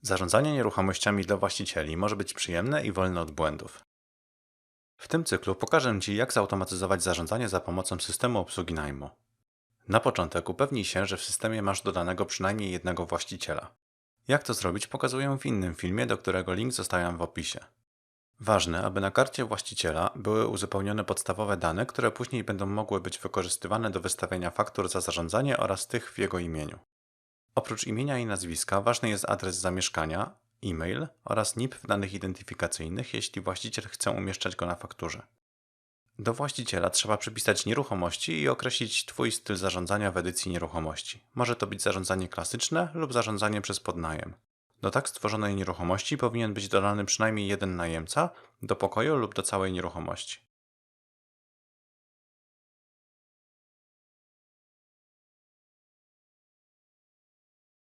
Zarządzanie nieruchomościami dla właścicieli może być przyjemne i wolne od błędów. W tym cyklu pokażę Ci, jak zautomatyzować zarządzanie za pomocą systemu obsługi najmu. Na początek upewnij się, że w systemie masz dodanego przynajmniej jednego właściciela. Jak to zrobić, pokazuję w innym filmie, do którego link zostawiam w opisie. Ważne, aby na karcie właściciela były uzupełnione podstawowe dane, które później będą mogły być wykorzystywane do wystawiania faktur za zarządzanie oraz tych w jego imieniu. Oprócz imienia i nazwiska ważny jest adres zamieszkania, e-mail oraz NIP w danych identyfikacyjnych, jeśli właściciel chce umieszczać go na fakturze. Do właściciela trzeba przypisać nieruchomości i określić Twój styl zarządzania w edycji nieruchomości. Może to być zarządzanie klasyczne lub zarządzanie przez podnajem. Do tak stworzonej nieruchomości powinien być dodany przynajmniej jeden najemca do pokoju lub do całej nieruchomości.